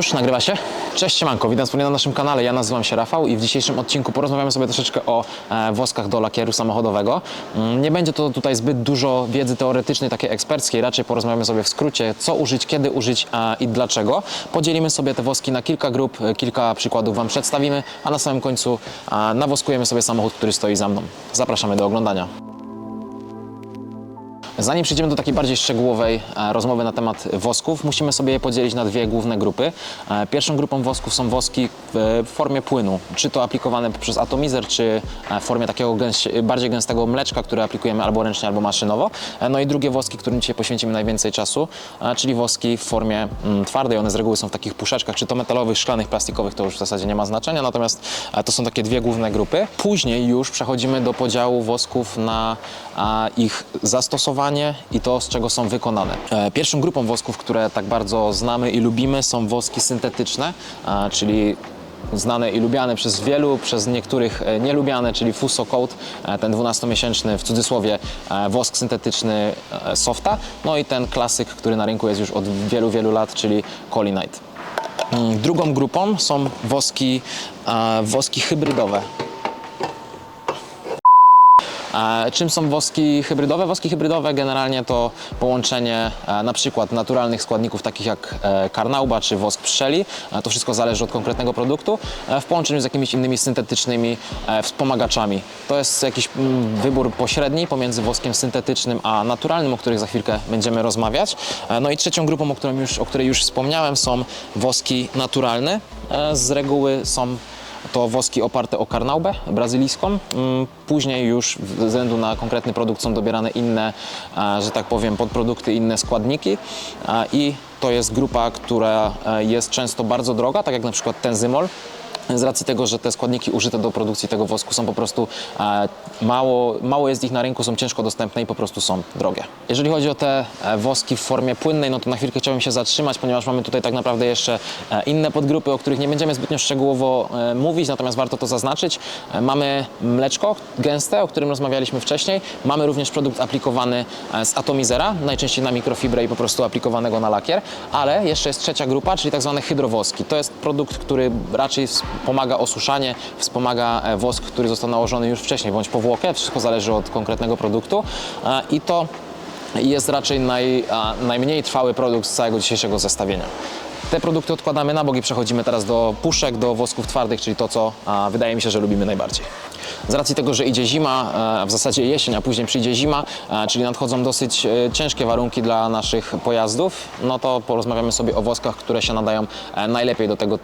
Już nagrywa się? Cześć siemanko, witam wspólnie na naszym kanale. Ja nazywam się Rafał i w dzisiejszym odcinku porozmawiamy sobie troszeczkę o e, woskach do lakieru samochodowego. Mm, Nie będzie to tutaj zbyt dużo wiedzy teoretycznej, takiej eksperckiej, raczej porozmawiamy sobie w skrócie, co użyć, kiedy użyć e, i dlaczego. Podzielimy sobie te woski na kilka grup, e, kilka przykładów Wam przedstawimy, a na samym końcu nawoskujemy sobie samochód, który stoi za mną. Zapraszamy do oglądania. Zanim przejdziemy do takiej bardziej szczegółowej e, rozmowy na temat wosków, musimy sobie je podzielić na dwie główne grupy. E, Pierwszą grupą wosków są woski w w formie płynu, czy to aplikowane przez atomizer, czy e, w formie takiego bardziej gęstego mleczka, które aplikujemy albo ręcznie, albo maszynowo. E, No i drugie woski, którym dzisiaj poświęcimy najwięcej czasu, e, czyli woski w formie mm, twardej. One z reguły są w takich puszeczkach, czy to metalowych, szklanych, plastikowych, to już w zasadzie nie ma znaczenia, natomiast e, to są takie dwie główne grupy. Później już przechodzimy do podziału wosków na ich zastosowanie i to, z czego są wykonane. E, Pierwszą grupą wosków, które tak bardzo znamy i lubimy, są woski syntetyczne, czyli znane i lubiane przez wielu, przez niektórych e, nielubiane, czyli Fuso Coat, e, ten 12-miesięczny w cudzysłowie wosk syntetyczny Softa, no i ten klasyk, który na rynku jest już od wielu, wielu lat, czyli Colinite. Mm, Drugą grupą są woski, woski hybrydowe. E, Czym są woski hybrydowe? Woski hybrydowe generalnie to połączenie e, na przykład naturalnych składników takich jak e, karnauba czy wosk pszczeli. To wszystko zależy od konkretnego produktu w połączeniu z jakimiś innymi syntetycznymi wspomagaczami. To jest jakiś mm, wybór pośredni pomiędzy woskiem syntetycznym a naturalnym, o których za chwilkę będziemy rozmawiać. No i trzecią grupą, o, którą już, o której już wspomniałem, są woski naturalne. Z reguły są to woski oparte o karnaubę brazylijską. Mm, Później już ze względu na konkretny produkt są dobierane inne, e, że tak powiem, podprodukty, inne składniki E, i to jest grupa, która e, jest często bardzo droga, tak jak na przykład tenzymol. Z racji tego, że te składniki użyte do produkcji tego wosku są po prostu e, mało, mało jest ich na rynku, są ciężko dostępne i po prostu są drogie. Jeżeli chodzi o te e, woski w formie płynnej, no to na chwilkę chciałbym się zatrzymać, ponieważ mamy tutaj tak naprawdę jeszcze e, inne podgrupy, o których nie będziemy zbytnio szczegółowo mówić, natomiast warto to zaznaczyć. Mamy mleczko gęste, o którym rozmawialiśmy wcześniej. Mamy również produkt aplikowany z atomizera, najczęściej na mikrofibrę i po prostu aplikowanego na lakier, ale jeszcze jest trzecia grupa, czyli tak zwane hydrowoski. To jest produkt, który raczej wspomaga osuszanie, wspomaga e, wosk, który został nałożony już wcześniej, bądź powłokę, wszystko zależy od konkretnego produktu E, i to jest raczej naj, najmniej trwały produkt z całego dzisiejszego zestawienia. Te produkty odkładamy na bok i przechodzimy teraz do puszek, do wosków twardych, czyli to, co wydaje mi się, że lubimy najbardziej. Z racji tego, że idzie zima, e, w zasadzie jesień, a później przyjdzie zima, e, czyli nadchodzą dosyć e, ciężkie warunki dla naszych pojazdów, no to porozmawiamy sobie o woskach, które się nadają najlepiej do tego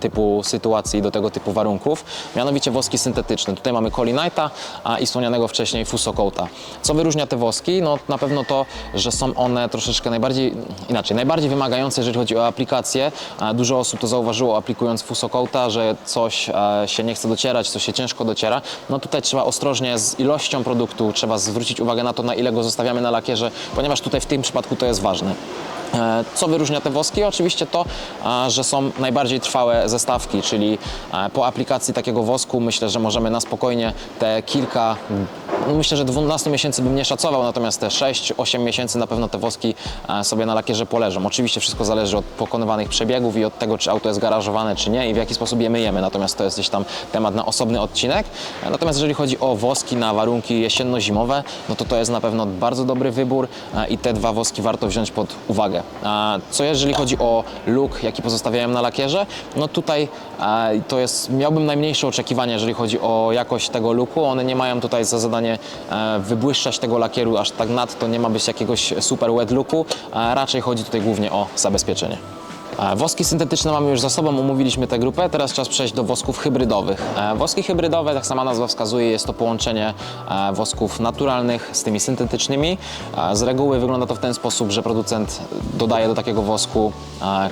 typu sytuacji, do tego typu warunków. Mianowicie woski syntetyczne. Tutaj mamy Colinite'a a, i wspomnianego wcześniej Fusocoata. Co wyróżnia te woski? No na pewno to, że są one troszeczkę najbardziej, inaczej, najbardziej wymagające, jeżeli chodzi o aplikację. Dużo osób to zauważyło aplikując Fusocoata, że coś się nie chce docierać, coś się ciężko dociera. No tutaj trzeba ostrożnie z ilością produktu, trzeba zwrócić uwagę na to, na ile go zostawiamy na lakierze, ponieważ tutaj w tym przypadku to jest ważne. E, Co wyróżnia te woski? Oczywiście to, a, że są najbardziej trwałe zestawki, czyli e, po aplikacji takiego wosku myślę, że możemy na spokojnie te kilka, myślę, że 12 miesięcy bym nie szacował, natomiast te 6-8 miesięcy na pewno te woski e, sobie na lakierze poleżą. Oczywiście wszystko zależy od pokonywanych przebiegów i od tego, czy auto jest garażowane, czy nie i w jaki sposób je myjemy, natomiast to jest gdzieś tam temat na osobny odcinek. E, Natomiast jeżeli chodzi o woski na warunki jesienno-zimowe, no to to jest na pewno bardzo dobry wybór e, i te dwa woski warto wziąć pod uwagę. A Co jeżeli chodzi o look, jaki pozostawiałem na lakierze, no tutaj to jest, miałbym najmniejsze oczekiwania, jeżeli chodzi o jakość tego looku. One nie mają tutaj za zadanie e, wybłyszczać tego lakieru aż tak nadto, nie ma być jakiegoś super wet looku, raczej chodzi tutaj głównie o zabezpieczenie. E, Woski syntetyczne mamy już za sobą, omówiliśmy tę grupę, teraz czas przejść do wosków hybrydowych. E, Woski hybrydowe, jak sama nazwa wskazuje, jest to połączenie e, wosków naturalnych z tymi syntetycznymi. Z reguły wygląda to w ten sposób, że producent dodaje do takiego wosku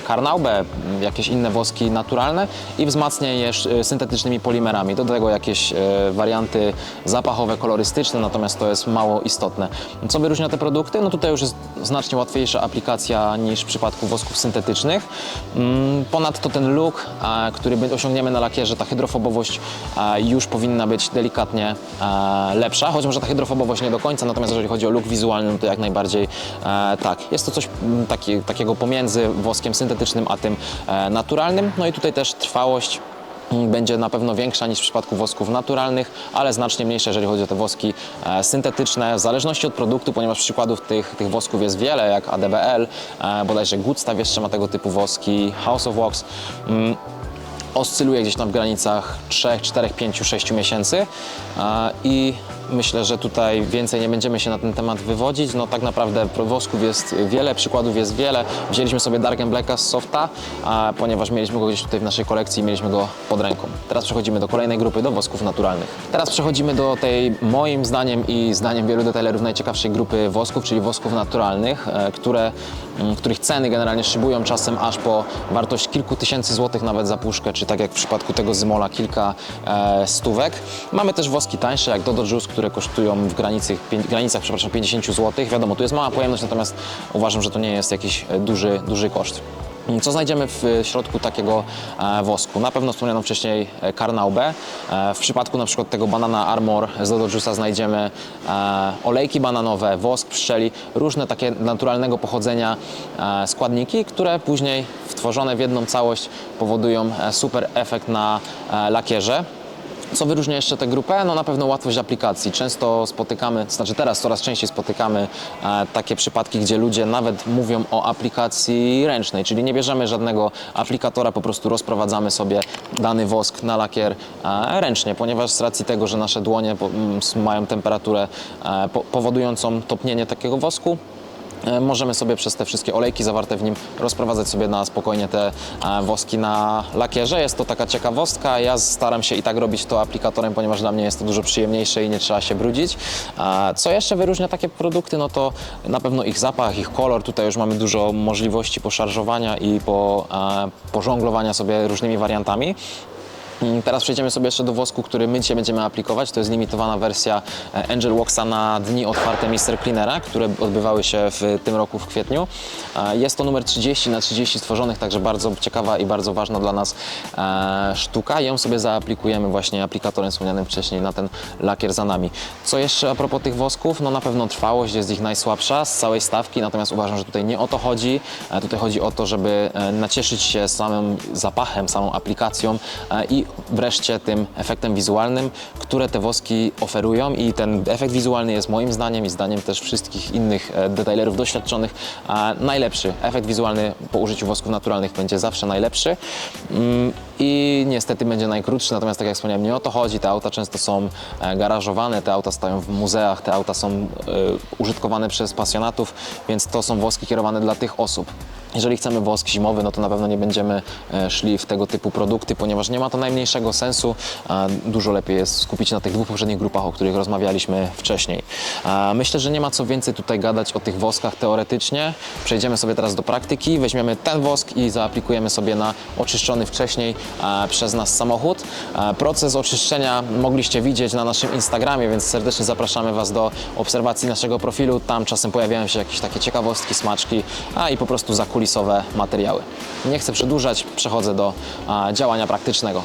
karnaubę, jakieś inne woski naturalne i wzmacnia je syntetycznymi polimerami. Do tego jakieś warianty zapachowe, kolorystyczne, natomiast to jest mało istotne. Co wyróżnia te produkty? No tutaj już jest znacznie łatwiejsza aplikacja niż w przypadku wosków syntetycznych. Mm, Ponadto ten look, e, który osiągniemy na lakierze, ta hydrofobowość e, już powinna być delikatnie e, lepsza, choć może ta hydrofobowość nie do końca, natomiast jeżeli chodzi o look wizualny, no to jak najbardziej tak. Jest to coś mm, taki, takiego pomiędzy woskiem syntetycznym a tym naturalnym. No i tutaj też trwałość będzie na pewno większa niż w przypadku wosków naturalnych, ale znacznie mniejsza, jeżeli chodzi o te woski e, syntetyczne, w zależności od produktu, ponieważ przykładów tych, tych wosków jest wiele, jak ADBL, e, bodajże Goodstaff jeszcze ma tego typu woski, House of Wax. Mm, oscyluje gdzieś tam w granicach 3, 4, 5, 6 miesięcy e, i myślę, że tutaj więcej nie będziemy się na ten temat wywodzić. No tak naprawdę wosków jest wiele, przykładów jest wiele. Wzięliśmy sobie Dark Blacka z softa, a ponieważ mieliśmy go gdzieś tutaj w naszej kolekcji i mieliśmy go pod ręką. Teraz przechodzimy do kolejnej grupy, do wosków naturalnych. Teraz przechodzimy do tej moim zdaniem i zdaniem wielu detailerów najciekawszej grupy wosków, czyli wosków naturalnych, e, które, m, których ceny generalnie szybują czasem aż po wartość kilku tysięcy złotych nawet za puszkę, czy tak jak w przypadku tego Zymola kilka e, stówek. Mamy też woski tańsze, jak Dodo Juice, które kosztują w granicy, granicach przepraszam, 50 zł. Wiadomo, tu jest mała pojemność, natomiast uważam, że to nie jest jakiś e, duży, duży koszt. Co znajdziemy w e, środku takiego e, wosku? Na pewno wspomnianą wcześniej karnaubę. W przypadku na przykład tego banana Armor z Dodo Juice'a znajdziemy olejki bananowe, wosk pszczeli, różne takie naturalnego pochodzenia składniki, które później wtworzone w jedną całość powodują super efekt na lakierze. Co wyróżnia jeszcze tę grupę? No na pewno łatwość aplikacji. Często spotykamy, znaczy teraz coraz częściej spotykamy e, takie przypadki, gdzie ludzie nawet mówią o aplikacji ręcznej, czyli nie bierzemy żadnego aplikatora, po prostu rozprowadzamy sobie dany wosk na lakier e, ręcznie, ponieważ z racji tego, że nasze dłonie po, m, mają temperaturę e, po, powodującą topnienie takiego wosku, Możemy sobie przez te wszystkie olejki zawarte w nim rozprowadzać sobie na spokojnie te e, woski na lakierze. Jest to taka ciekawostka. Ja staram się i tak robić to aplikatorem, ponieważ dla mnie jest to dużo przyjemniejsze i nie trzeba się brudzić. E, Co jeszcze wyróżnia takie produkty? No to na pewno ich zapach, ich kolor. Tutaj już mamy dużo możliwości poszarżowania i po, e, pożonglowania sobie różnymi wariantami. Mm, Teraz przejdziemy sobie jeszcze do wosku, który my dzisiaj będziemy aplikować. To jest limitowana wersja e, Angel Waxa na dni otwarte Mr. Cleanera, które odbywały się w tym roku w kwietniu. E, Jest to numer 30 na 30 stworzonych, także bardzo ciekawa i bardzo ważna dla nas e, sztuka. Ją sobie zaaplikujemy właśnie aplikatorem wspomnianym wcześniej na ten lakier za nami. Co jeszcze a propos tych wosków? No na pewno trwałość jest ich najsłabsza z całej stawki, natomiast uważam, że tutaj nie o to chodzi. Tutaj chodzi o to, żeby nacieszyć się samym zapachem, samą aplikacją i wreszcie tym efektem wizualnym, które te woski oferują i ten efekt wizualny jest moim zdaniem i zdaniem też wszystkich innych e, detailerów doświadczonych najlepszy. Efekt wizualny po użyciu wosków naturalnych będzie zawsze najlepszy Mm, i niestety będzie najkrótszy, natomiast tak jak wspomniałem, nie o to chodzi. Te auta często są e, garażowane, te auta stoją w muzeach, te auta są e, użytkowane przez pasjonatów, więc to są woski kierowane dla tych osób. Jeżeli chcemy wosk zimowy, no to na pewno nie będziemy e, szli w tego typu produkty, ponieważ nie ma to najmniejszego sensu. Dużo lepiej jest skupić się na tych dwóch poprzednich grupach, o których rozmawialiśmy wcześniej. Myślę, że nie ma co więcej tutaj gadać o tych woskach teoretycznie. Przejdziemy sobie teraz do praktyki. Weźmiemy ten wosk i zaaplikujemy sobie na oczyszczony wcześniej e, przez nas samochód. E, Proces oczyszczenia mogliście widzieć na naszym Instagramie, więc serdecznie zapraszamy Was do obserwacji naszego profilu. Tam czasem pojawiają się jakieś takie ciekawostki, smaczki, a i po prostu zakulisowe materiały. Nie chcę przedłużać, przechodzę do działania praktycznego.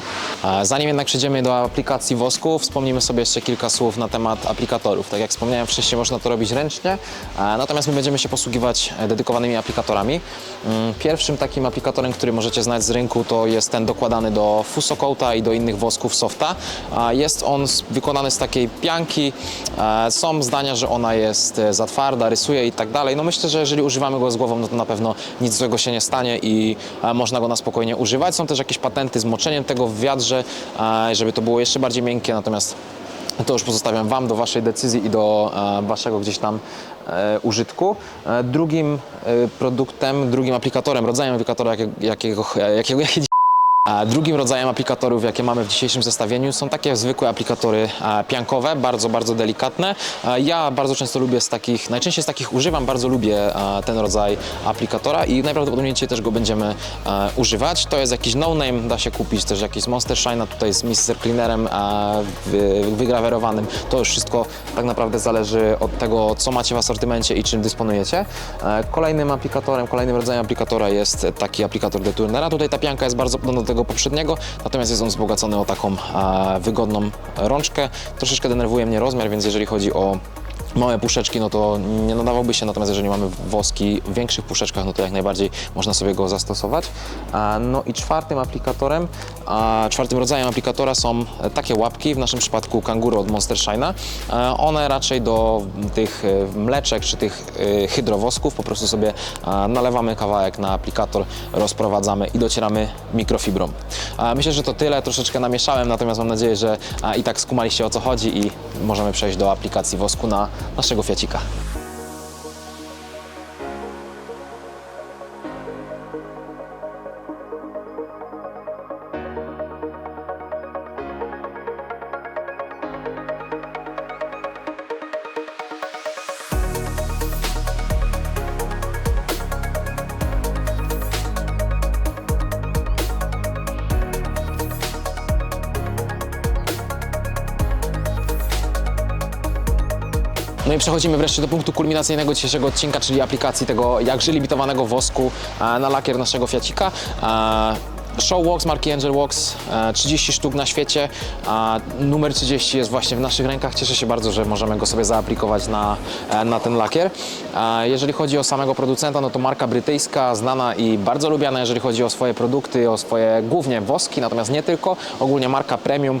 Zanim jednak przejdziemy do aplikacji wosku, wspomnimy sobie jeszcze kilka słów na temat aplikatorów. Tak jak wspomniałem wcześniej, można to robić ręcznie, natomiast my będziemy się posługiwać e, dedykowanymi aplikatorami. Mm, Pierwszym takim aplikatorem, który możecie znać z rynku, to jest ten dokładany do Fusocoata i do innych wosków softa. Jest on wykonany z takiej pianki. Są zdania, że ona jest e, za twarda, rysuje i tak dalej. No myślę, że jeżeli używamy go z głową, no to na pewno nic złego się nie stanie i e, można go na spokojnie używać. Są też jakieś patenty z moczeniem tego w wiadrze, e, żeby to było jeszcze bardziej miękkie, natomiast to już pozostawiam Wam do Waszej decyzji i do e, Waszego gdzieś tam użytku. Drugim produktem, drugim aplikatorem, rodzajem aplikatora, jakiego, jakiego, jakiego, jaki A drugim rodzajem aplikatorów, jakie mamy w dzisiejszym zestawieniu, są takie zwykłe aplikatory piankowe, bardzo, bardzo delikatne. Ja bardzo często lubię z takich, najczęściej z takich używam, bardzo lubię ten rodzaj aplikatora i najprawdopodobniej dzisiaj też go będziemy używać. To jest jakiś no-name, da się kupić też jakiś Monster Shine, tutaj z Mr. Cleanerem wy- wygrawerowanym. To już wszystko tak naprawdę zależy od tego, co macie w asortymencie i czym dysponujecie. E, Kolejnym aplikatorem, kolejnym rodzajem aplikatora jest taki aplikator Deturnera. Tutaj ta pianka jest bardzo podobna do tego poprzedniego, natomiast jest on wzbogacony o taką e, wygodną rączkę. Troszeczkę denerwuje mnie rozmiar, więc jeżeli chodzi o małe puszeczki, no to nie nadawałby się, natomiast jeżeli mamy woski w większych puszeczkach, no to jak najbardziej można sobie go zastosować. No i czwartym aplikatorem, czwartym rodzajem aplikatora są takie łapki, w naszym przypadku kanguru od Monster Shine'a. E, One raczej do tych e, mleczek czy tych e, hydrowosków po prostu sobie nalewamy kawałek na aplikator, rozprowadzamy i docieramy mikrofibrą. Myślę, że to tyle, troszeczkę namieszałem, natomiast mam nadzieję, że i tak skumaliście o co chodzi i możemy przejść do aplikacji wosku na naszego Fiacika. No i przechodzimy wreszcie do punktu kulminacyjnego dzisiejszego odcinka, czyli aplikacji tego jakże limitowanego wosku e, na lakier naszego Fiacika. E, Show Wax marki Angel e, 30 sztuk na świecie, a numer 30 jest właśnie w naszych rękach. Cieszę się bardzo, że możemy go sobie zaaplikować na, e, na ten lakier. E, Jeżeli chodzi o samego producenta, no to marka brytyjska, znana i bardzo lubiana, jeżeli chodzi o swoje produkty, o swoje głównie woski, natomiast nie tylko, ogólnie marka premium.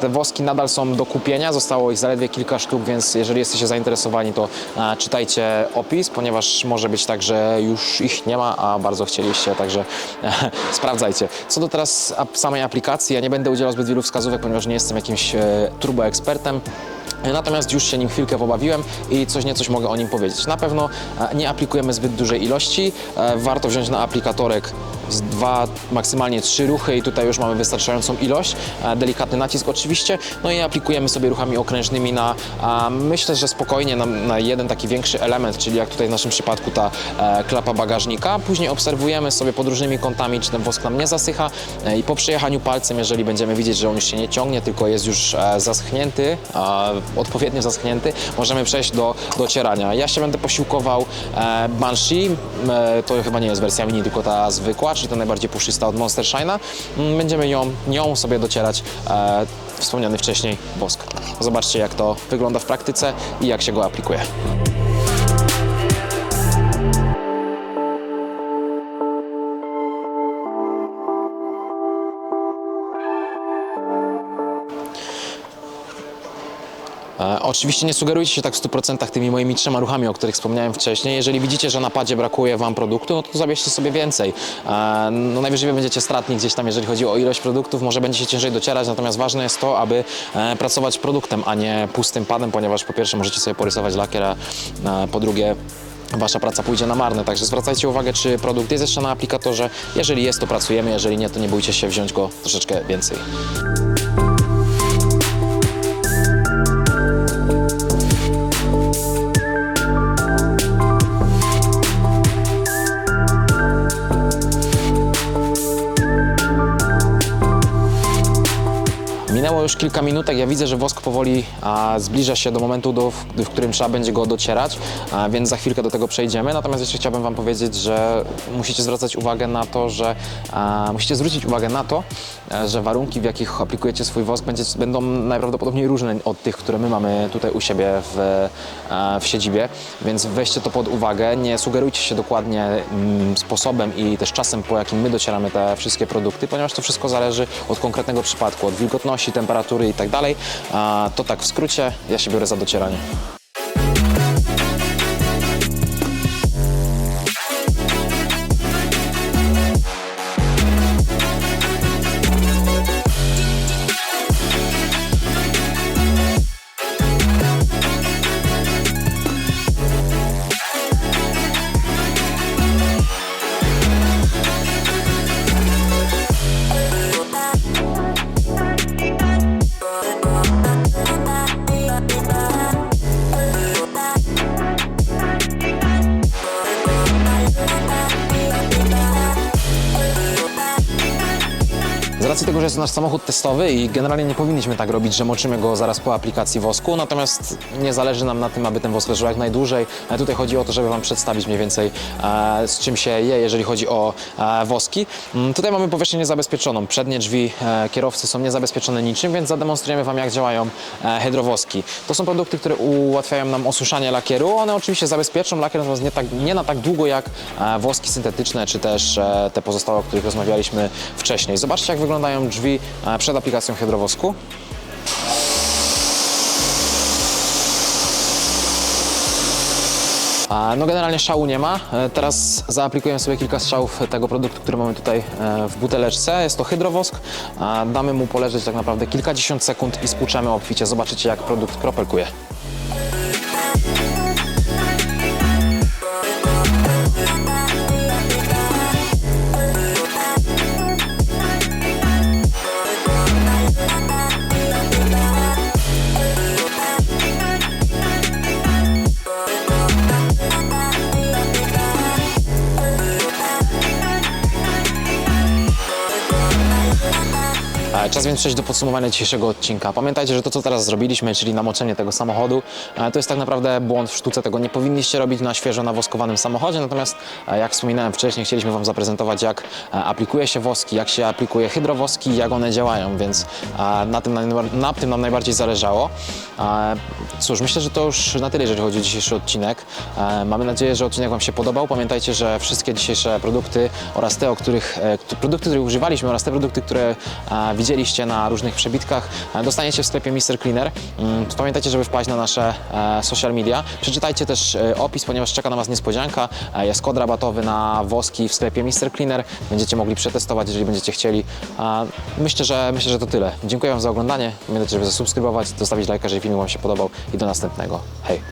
Te woski nadal są do kupienia, zostało ich zaledwie kilka sztuk, więc jeżeli jesteście zainteresowani, to e, czytajcie opis, ponieważ może być tak, że już ich nie ma, a bardzo chcieliście, także sprawdzajcie. Co do teraz samej aplikacji, ja nie będę udzielał zbyt wielu wskazówek, ponieważ nie jestem jakimś e, turboekspertem. Natomiast już się nim chwilkę pobawiłem i coś niecoś mogę o nim powiedzieć. Na pewno e, nie aplikujemy zbyt dużej ilości. E, Warto wziąć na aplikatorek z dwa, maksymalnie trzy ruchy i tutaj już mamy wystarczającą ilość. E, Delikatny nacisk oczywiście. No i aplikujemy sobie ruchami okrężnymi na, myślę, że spokojnie na, na jeden taki większy element, czyli jak tutaj w naszym przypadku ta e, klapa bagażnika. Później obserwujemy sobie pod różnymi kątami, czy ten wosk nam nie zasycha e, i po przejechaniu palcem, jeżeli będziemy widzieć, że on już się nie ciągnie, tylko jest już zaschnięty, odpowiednio zaschnięty, możemy przejść do docierania. Ja się będę posiłkował Banshee, to chyba nie jest wersja mini, tylko ta zwykła, czyli ta najbardziej puszysta od Monster Shine'a. Mm, Będziemy ją, nią sobie docierać e, wspomniany wcześniej wosk. Zobaczcie jak to wygląda w praktyce i jak się go aplikuje. Oczywiście nie sugerujcie się tak w 100% tymi moimi trzema ruchami, o których wspomniałem wcześniej. Jeżeli widzicie, że na padzie brakuje Wam produktu, no to zabierzcie sobie więcej. E, No najwyżej wy będziecie stratni gdzieś tam, jeżeli chodzi o ilość produktów, może będziecie ciężej docierać, natomiast ważne jest to, aby e, pracować produktem, a nie pustym padem, ponieważ po pierwsze możecie sobie porysować lakier, a po drugie Wasza praca pójdzie na marne, także zwracajcie uwagę, czy produkt jest jeszcze na aplikatorze. Jeżeli jest, to pracujemy, jeżeli nie, to nie bójcie się wziąć go troszeczkę więcej. Już kilka minutek, ja widzę, że wosk powoli a, zbliża się do momentu, do, w, w którym trzeba będzie go docierać, a, więc za chwilkę do tego przejdziemy. Natomiast jeszcze chciałbym Wam powiedzieć, że musicie zwracać uwagę na to, że a, musicie zwrócić uwagę na to, e, że warunki, w jakich aplikujecie swój wosk, będzie, będą najprawdopodobniej różne od tych, które my mamy tutaj u siebie w, e, w siedzibie, więc weźcie to pod uwagę. Nie sugerujcie się dokładnie mm, sposobem i też czasem, po jakim my docieramy te wszystkie produkty, ponieważ to wszystko zależy od konkretnego przypadku, od wilgotności, temperatury i tak dalej. To tak w skrócie, ja się biorę za docieranie. Jest nasz samochód testowy i generalnie nie powinniśmy tak robić, że moczymy go zaraz po aplikacji wosku, natomiast nie zależy nam na tym, aby ten wosk leżał jak najdłużej. E, Tutaj chodzi o to, żeby Wam przedstawić mniej więcej e, z czym się je, jeżeli chodzi o e, woski. Mm, Tutaj mamy powierzchnię niezabezpieczoną. Przednie drzwi kierowcy są niezabezpieczone niczym, więc zademonstrujemy Wam, jak działają hydrowoski. To są produkty, które ułatwiają nam osuszanie lakieru. One oczywiście zabezpieczą lakier, natomiast nie, tak, nie na tak długo jak woski syntetyczne, czy też te pozostałe, o których rozmawialiśmy wcześniej. Zobaczcie, jak wyglądają drzwi e, przed aplikacją hydrowosku. No generalnie szału nie ma. E, Teraz zaaplikuję sobie kilka strzałów tego produktu, który mamy tutaj e, w buteleczce. Jest to hydrowosk. Damy mu poleżeć tak naprawdę kilkadziesiąt sekund i spłuczemy obficie. Zobaczycie jak produkt kropelkuje. Czas więc przejść do podsumowania dzisiejszego odcinka. Pamiętajcie, że to, co teraz zrobiliśmy, czyli namoczenie tego samochodu, e, to jest tak naprawdę błąd w sztuce. Tego nie powinniście robić na świeżo nawoskowanym samochodzie. Natomiast, e, jak wspominałem wcześniej, chcieliśmy Wam zaprezentować, jak e, aplikuje się woski, jak się aplikuje hydrowoski i jak one działają, więc na tym, na tym nam najbardziej zależało. Cóż, myślę, że to już na tyle, jeżeli chodzi o dzisiejszy odcinek. Mamy nadzieję, że odcinek Wam się podobał. Pamiętajcie, że wszystkie dzisiejsze produkty oraz te, o których, kt- produkty, których używaliśmy oraz te produkty, które e, na różnych przebitkach, e, dostaniecie w sklepie Mr. Cleaner. Mm, Pamiętajcie, żeby wpaść na nasze e, social media. Przeczytajcie też e, opis, ponieważ czeka na Was niespodzianka. Jest kod rabatowy na woski w sklepie Mr. Cleaner. Będziecie mogli przetestować, jeżeli będziecie chcieli. Myślę, że, myślę, że to tyle. Dziękuję Wam za oglądanie. Pamiętajcie, żeby zasubskrybować, zostawić lajka, jeżeli film Wam się podobał i do następnego. Hej!